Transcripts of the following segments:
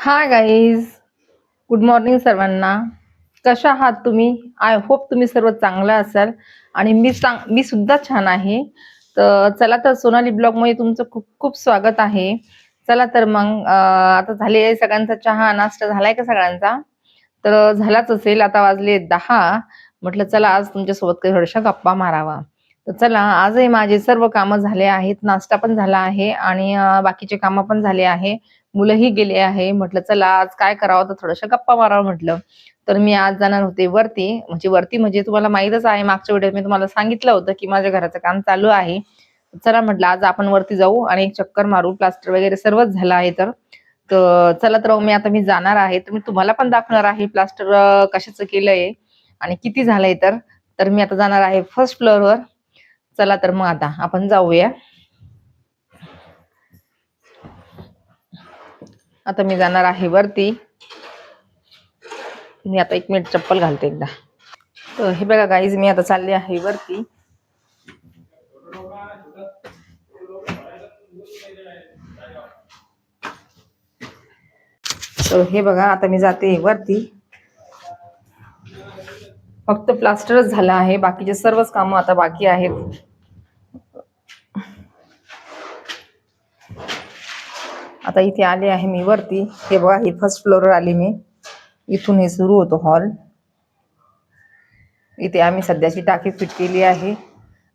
Hi guys good morning सर्वांना. कशा आहात तुम्ही? आय होप तुम्ही सर्व चांगला असाल. आणि मी सांग मी सुद्धा छान आहे. तर चला तर सोनाली ब्लॉगमध्ये तुमचं खूप खूप स्वागत आहे. चला तर मग आता झाले सगळ्यांचा चहा नाश्ता झालाय का सगळ्यांचा? तर झालाच असेल आता वाजले दहा. म्हटलं चला आज तुमच्यासोबत काही थोड्याशा गप्पा मारावा. तर चला आजही माझे सर्व कामं झाले आहेत. नाश्ता पण झाला आहे आणि बाकीचे कामं पण झाले आहे. मुलंही गेले आहे. म्हटलं चला आज काय करावं? तर थोड्याशा गप्पा मारावं म्हटलं. तर मी आज जाणार होते वरती. म्हणजे वरती म्हणजे तुम्हाला माहीतच आहे मागच्या व्हिडिओत मी तुम्हाला सांगितलं होतं की माझ्या घराचं काम चालू आहे. चला म्हटलं आज आपण वरती जाऊ आणि एक चक्कर मारू. प्लास्टर वगैरे सर्वच झालं आहे तर. तर चला तर मी आता मी जाणार आहे. तर मी तुम्हाला पण दाखवणार आहे प्लास्टर कशाचं केलंय आणि किती झालंय तर. तर मी आता जाणार आहे फर्स्ट फ्लोअरवर चला तर मग आता आपण जाऊया. आता मी जाणार आहे वरती. मी आता एक मिनिट चप्पल घालते एकदा. तर हे बघा गाईज मी आता चालले आहे वरती. तर हे बघा आता मी जाते वरती. फक्त प्लास्टरच झालं आहे बाकीचे सर्वच कामं आता बाकी आहेत. आता इथे आले आहे मी वरती. हे बघा हे फर्स्ट फ्लोअरवर आली मी. इथून हे सुरू होतो हॉल इथे आम्ही सध्याची टाकी फिट केली आहे.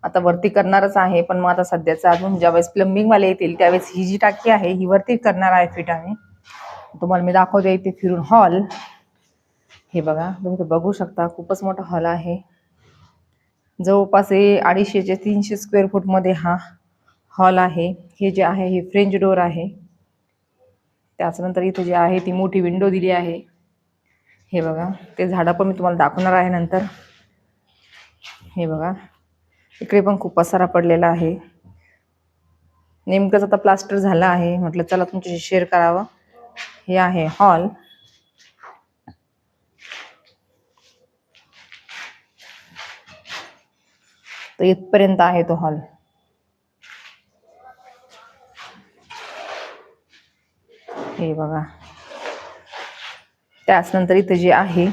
आता वरती करणारच आहे पण मग आता सध्याचं अजून ज्यावेळेस प्लंबिंगवाले येतील त्यावेळेस ही जी टाकी आहे ही वरती करणार आहे फिट आम्ही. तुम्हाला मी दाखवते इथे फिरून हॉल हे बघा तुम्ही ते बघू शकता खूपच मोठा हॉल आहे. जवळपास हे अडीचशे ते तीनशे स्क्वेअर फूटमध्ये हा हॉल आहे. हे जे आहे हे फ्रेंच डोअर आहे. त्याचनंतर इथे जी आहे ती मोठी विंडो दिली आहे. हे बघा ते झाडं पण मी तुम्हाला दाखवणार आहे नंतर. हे बघा इकडे पण खूप पसारा पडलेला आहे. नेमकंच आता प्लास्टर झालं आहे. म्हटलं चला तुमच्याशी शेअर करावं. हे आहे हॉल तर इथपर्यंत आहे तो हॉल हे बघा. त्याचनंतर इथं जे आहे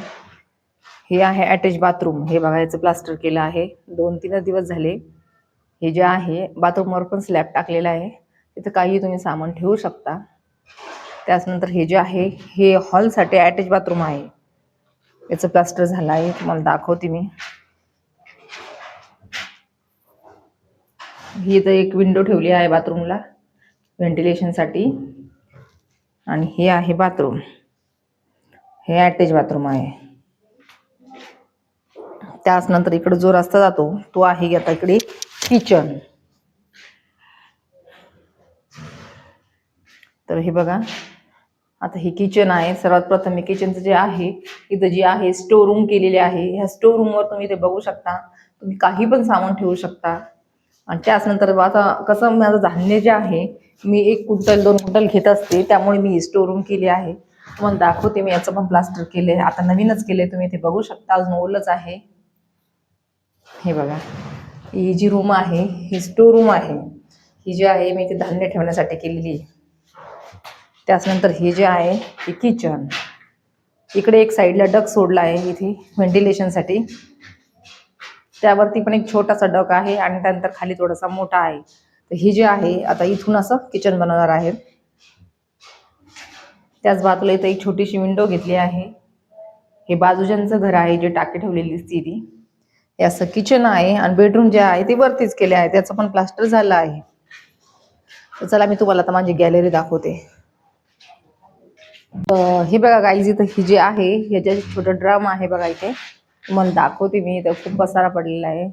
हे आहे अटॅच बाथरूम हे बघा याचं प्लास्टर केलं आहे. दोन तीनच दिवस झाले. हे जे आहे बाथरूमवर पण स्लॅब टाकलेला आहे. तिथं काही तुम्ही सामान ठेवू शकता. त्याचनंतर हे जे आहे हे हॉलसाठी अटॅच बाथरूम आहे. याचं प्लास्टर झालं आहे तुम्हाला दाखवते मी. ही इथं एक विंडो ठेवली आहे बाथरूमला व्हेंटिलेशनसाठी आणि हे आहे बाथरूम. हे अटॅच बाथरूम आहे. त्याच नंतर इकडे जो रस्ता जातो तो आहे आता इकडे किचन तर हे बघा आता हे किचन आहे. सर्वात प्रथम हे किचनचं जे आहे इथं जे आहे स्टोर रूम केलेले आहे. ह्या स्टोर रूमवर तुम्ही इथे बघू शकता. तुम्ही काही पण सामान ठेवू शकता. आणि त्याच नंतर आता कसं माझं धान्य जे आहे मी एक कुंटल दोन कुंटल घेत असते. त्यामुळे मी स्टोर रूम केली आहे. तुम्हाला दाखवते मी याचं पण प्लास्टर केले आता नवीनच केले तुम्ही इथे बघू शकता. अजून ओलच आहे. हे बघा. ही जी रूम आहे ही स्टोर रूम आहे. ही जी आहे मी इथे धान्य ठेवण्यासाठी केलेली. आहे त्याचनंतर हे जे आहे हे किचन इकडे एक साईडला डक सोडला आहे इथे व्हेंटिलेशनसाठी त्यावरती पण एक छोटासा डक आहे आणि त्यानंतर खाली थोडासा मोठा आहे. ही जे आहे आता इथून असं किचन बनवणार आहे. त्याच बाजूला इथं एक छोटीशी विंडो घेतली आहे. हे बाजूच्यांचं घर आहे जे टाकी ठेवलेली दिसती ती हे असं किचन आहे आणि बेडरूम जे आहे ते वरतीच केले आहे. त्याचं पण प्लास्टर झालं आहे. तर चला मी तुम्हाला आता माझी गॅलरी दाखवते. हे बघा गाईज इथं ही जे आहे ह्याच्या छोटं ड्रम आहे बघा इथे. तुम्हाला दाखवते मी इथं खूप पसारा पडलेला आहे.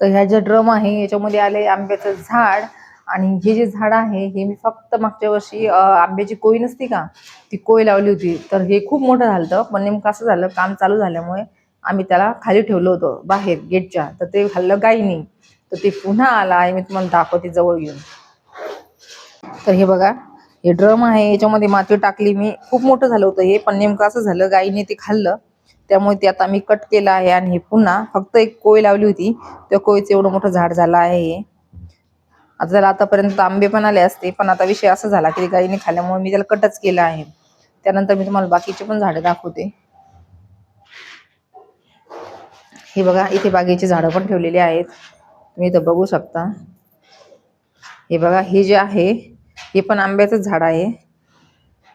तर ह्या ज्या ड्रम आहे याच्यामध्ये आले आंब्याचं झाड. आणि हे जे झाड आहे हे मी फक्त मागच्या वर्षी आंब्याची कोई नसती का ती कोय लावली होती. तर हे खूप मोठं झालं पण नेमकं असं झालं काम चालू झाल्यामुळे आम्ही त्याला खाली ठेवलं होतं बाहेर गेटच्या. तर ते खाल्लं गाईनी तर ते पुन्हा आला आहे मी तुम्हाला दाखवते जवळ घेऊन तर हे बघा हे ड्रम आहे याच्यामध्ये माती टाकली मी. खूप मोठं झालं होतं हे पण नेमकं असं झालं गाईने ते खाल्लं. त्यामुळे ते आता मी कट केलं आहे आणि हे पुन्हा फक्त एक कोय लावली होती. त्या कोयचं एवढं मोठं झाड झालं आहे. हे आता त्याला आतापर्यंत आंबे पण आले असते पण आता विषय असा झाला की गाईने खाल्ल्यामुळे मी त्याला कटच केलं आहे. त्यानंतर मी तुम्हाला बाकीचे पण झाडं दाखवते. हे बघा इथे बागेची झाडं पण ठेवलेली आहेत. तुम्ही इथं बघू शकता. हे बघा हे जे आहे हे पण आंब्याचंच झाड आहे.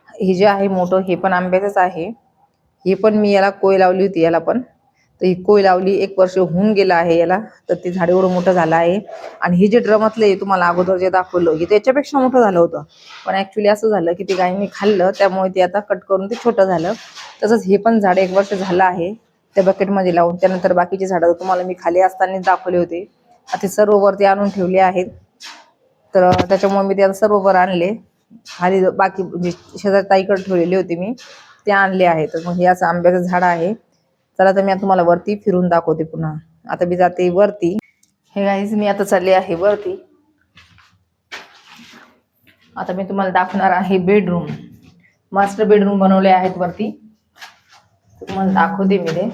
हे जे आहे मोठं हे पण आंब्याचंच आहे. हे पण मी याला कोय लावली होती याला पण. तर ही कोय लावली एक वर्ष होऊन गेलं आहे याला. तर ते झाड एवढं मोठं झालं आहे. आणि हे जे ड्रमातले तुम्हाला अगोदर जे दाखवलं हे त्याच्यापेक्षा मोठं झालं होतं. पण ऍक्च्युली असं झालं की ते गायीने खाल्लं त्यामुळे ते आता कट करून ते छोटं झालं. तसंच हे पण झाड एक वर्ष झालं आहे त्या बकेटमध्ये लावून. त्यानंतर बाकीची झाडं तुम्हाला मी खाली असतानाच दाखवले होते. आता ते सर्व वरती आणून ठेवले आहेत. तर त्याच्यामुळे मी ते आता सर्व वर आणले. खाली बाकी म्हणजे शेजारी ताईकडे ठेवलेले होते मी. ते आणले आहेत. तर मग हे असं आंब्याचं झाड आहे. चला तर मी आता तुम्हाला वरती फिरून दाखवते पुन्हा. आता मी जाते वरती. हे गाईज मी आता चालले आहे वरती. आता मी तुम्हाला दाखवणार आहे बेडरूम मास्टर बेडरूम बनवले आहेत वरती. तुम्हाला दाखवते मी ते.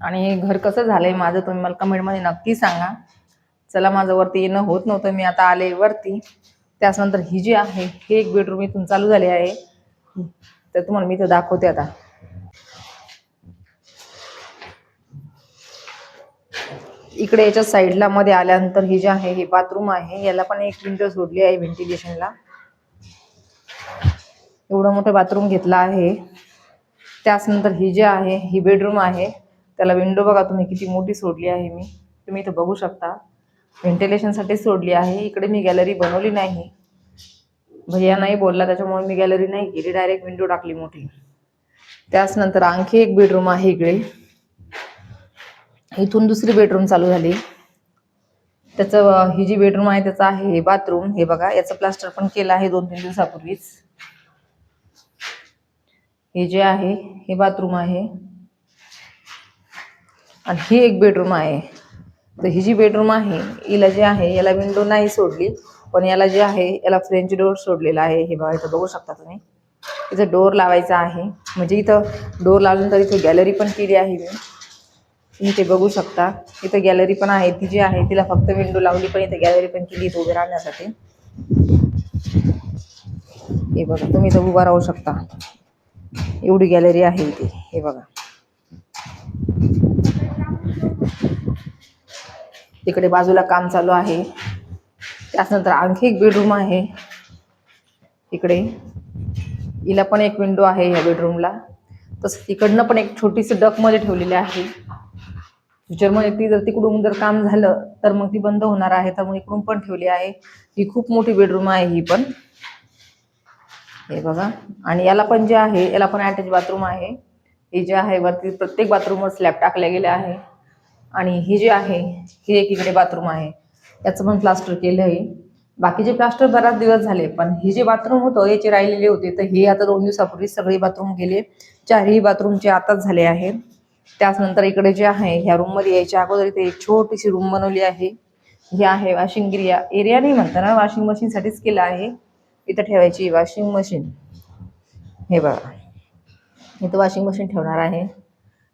आणि हे घर कसं झालंय माझं तुम्ही मला कमेंटमध्ये नक्की सांगा. चला माझं वरती येणं होत नव्हतं मी आता आले वरती. त्याच्यानंतर ही जी आहे हे एक बेडरूम इथून चालू झाले आहे. तर तुम्हाला मी इथं दाखवते आता. इकडे याच्या साईडला मध्ये आल्यानंतर ही जी आहे हे बाथरूम आहे. याला पण एक विंडो सोडली आहे व्हेंटिलेशनला एवढं मोठं बाथरूम घेतलं आहे. त्याचनंतर ही जी आहे ही बेडरूम आहे. त्याला विंडो बघा तुम्ही किती मोठी सोडली आहे मी. तुम्ही इथं बघू शकता. व्हेंटिलेशनसाठी सोडली आहे. इकडे मी गॅलरी बनवली नाही. भैया नाही बोलला त्याच्यामुळे मी गॅलरी नाही केली. डायरेक्ट विंडो टाकली मोठी. त्याचनंतर आणखी एक बेडरूम आहे इकडे. इथून दुसरी बेडरूम चालू झाली. त्याचं ही जी बेडरूम आहे त्याचं आहे हे बाथरूम हे बघा याचं प्लास्टर पण केलं आहे दोन तीन दिवसापूर्वीच. हे जे आहे हे बाथरूम आहे. आणि ही एक बेडरूम आहे. तर ही जी बेडरूम आहे हिला जे आहे याला विंडो नाही सोडली. पण याला जे आहे याला फ्रेंच डोअर सोडलेला आहे. हे बघा इथं बघू शकता तुम्ही. इथं डोअर लावायचा आहे. म्हणजे इथं डोअर तर इथं गॅलरी पण केली आहे मी. तुम्ही ते बघू शकता. इथं गॅलरी पण आहे. ती जी आहे तिला फक्त विंडो लावली पण इथं गॅलरी पण केली इथं उभे राहण्यासाठी. हे बघा तुम्ही इथं उभा राहू शकता. एवढी गॅलरी आहे इथे. हे बघा. तिकडे बाजूला काम चालू आहे. त्याचनंतर आणखी एक बेडरूम आहे. इकडे. हिला पण एक विंडो आहे या बेडरूमला तसं तिकडनं पण एक छोटीशी डकमध्ये ठेवलेली आहे. फ्युचरमध्ये ती जर तिकडून जर काम झालं तर मग ती बंद होणार आहे. तर मग इकडून पण ठेवली आहे. ही खूप मोठी बेडरूम आहे ही पण. हे बघा. आणि याला पण जे आहे याला पण अटॅच बाथरूम आहे. हे जे आहे वरती प्रत्येक बाथरूमवर स्लॅब टाकल्या गेले आहे. आणि ही जी आहे ही एक इकडे बाथरूम आहे. याचं पण प्लास्टर केलं आहे बाकीचे प्लास्टर बराच दिवस झाले पण हे जे बाथरूम होतं याचे राहिलेले होते. तर हे आता दोन दिवसापूर्वी सगळे बाथरूम गेले. चारही बाथरूमचे आताच झाले आहेत त्याचनंतर इकडे जे आहे ह्या रूममध्ये यायच्या अगोदर इथे एक छोटीशी रूम बनवली आहे. ही आहे वॉशिंग एरिया एरिया नाही म्हणता ना वॉशिंग मशीनसाठीच केलं आहे. इथं ठेवायची वॉशिंग मशीन हे बघा. इथं वॉशिंग मशीन ठेवणार आहे.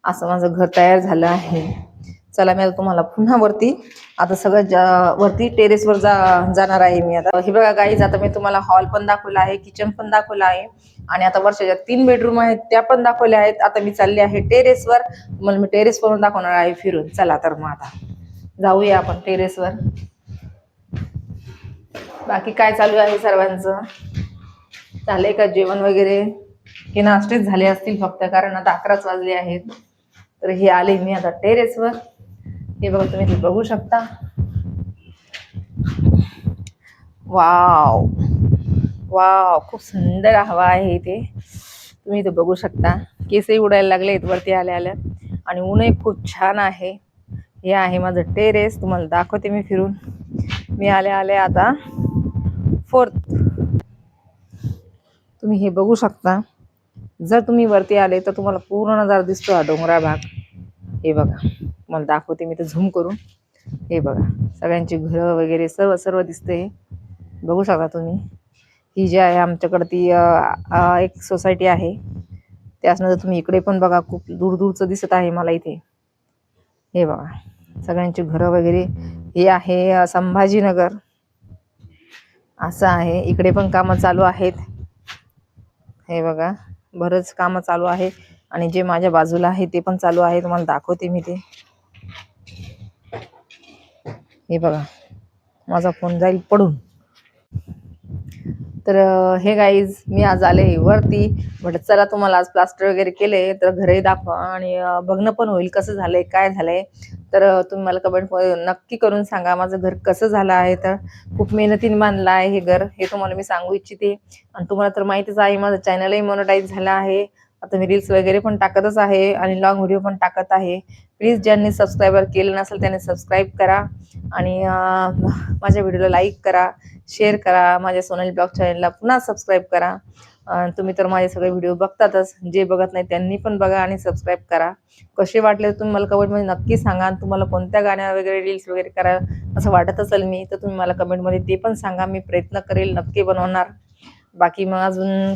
असं माझं घर तयार झालं आहे. चला मी आता तुम्हाला पुन्हा वरती आता सगळं जा वरती टेरेसवर जा जाणार आहे मी आता. हे बघा गाईज आता मी तुम्हाला हॉल पण दाखवला आहे किचन पण दाखवलं आहे. आणि आता वर्षाच्या तीन बेडरूम आहेत त्या पण दाखवल्या आहेत. आता मी चालले आहे टेरेसवर तुम्हाला मी टेरेसवरून दाखवणार आहे फिरून. चला तर मग आता. जाऊया आपण टेरेसवर बाकी काय चालू आहे सर्वांचं? झालंय का जेवण वगैरे? की नाश्तेच झाले असतील फक्त कारण आता अकराच वाजले आहेत. तर हे आले मी आता टेरेसवर हे बघा तुम्ही बघू शकता. वाव. वाव खूप सुंदर हवा आहे इथे. तुम्ही इथे बघू शकता. केसही उडायला लागले वरती आल्या आल्या. आणि ऊनही खूप छान आहे. हे आहे माझं टेरेस तुम्हाला दाखवते मी फिरून. मी आले आले आता फोर्थ तुम्ही हे बघू शकता. जर तुम्ही वरती आले तर तुम्हाला पूर्ण नजारा दिसतो हा डोंगरा भाग. हे बघा. तुम्हाला दाखवते मी ते झूम करून. हे बघा सगळ्यांची घरं वगैरे सर्व सर्व दिसते बघू शकता तुम्ही. ही जी आहे आमच्याकडं ती एक सोसायटी आहे. त्याच्यानंतर तुम्ही इकडे पण बघा खूप दूर दूरचं दिसत आहे मला इथे. हे बघा सगळ्यांची घरं वगैरे. हे आहे संभाजीनगर. असं आहे इकडे पण कामं चालू आहेत. हे बघा बरंच कामं चालू आहे. आणि जे माझ्या बाजूला आहे ते पण चालू आहे. तुम्हाला दाखवते मी ते. हे बघा माझा फोन जाईल पडून. तर हे गाईज मी आज आले वरती. म्हटलं चला तुम्हाला आज प्लास्टर वगैरे केले तर घरही दाखवा. आणि बघणं पण होईल कसं झालंय काय झालंय. तर तुम्ही मला कमेंट नक्की करून सांगा माझं घर कसं झालं आहे. तर खूप मेहनतीने बांधलं आहे हे घर हे तुम्हाला मी सांगू इच्छिते. आणि तुम्हाला तर माहितीच आहे माझं चॅनलही मोनोटाईज झालं आहे. आता मी रील्स वगैरे पण टाकतच आहे आणि लॉंग व्हिडिओ पण टाकत आहे. प्लीज ज्यांनी सबस्क्रायबर केलं नसेल त्यांनी सबस्क्राईब करा आणि माझ्या व्हिडिओला लाईक करा शेअर करा माझ्या सोनाली ब्लॉग चॅनलला पुन्हा सबस्क्राईब करा. तुम्ही तर माझे सगळे व्हिडिओ बघतातच. जे बघत नाही त्यांनी पण बघा आणि सबस्क्राईब करा. कसे वाटले तुम्ही मला कमेंटमध्ये नक्की सांगा आणि तुम्हाला कोणत्या गाण्या वगैरे रील्स वगैरे करा असं वाटत असेल मी तर तुम्ही मला कमेंटमध्ये ते पण सांगा. मी प्रयत्न करेल नक्की बनवणार. बाकी मग अजून काय?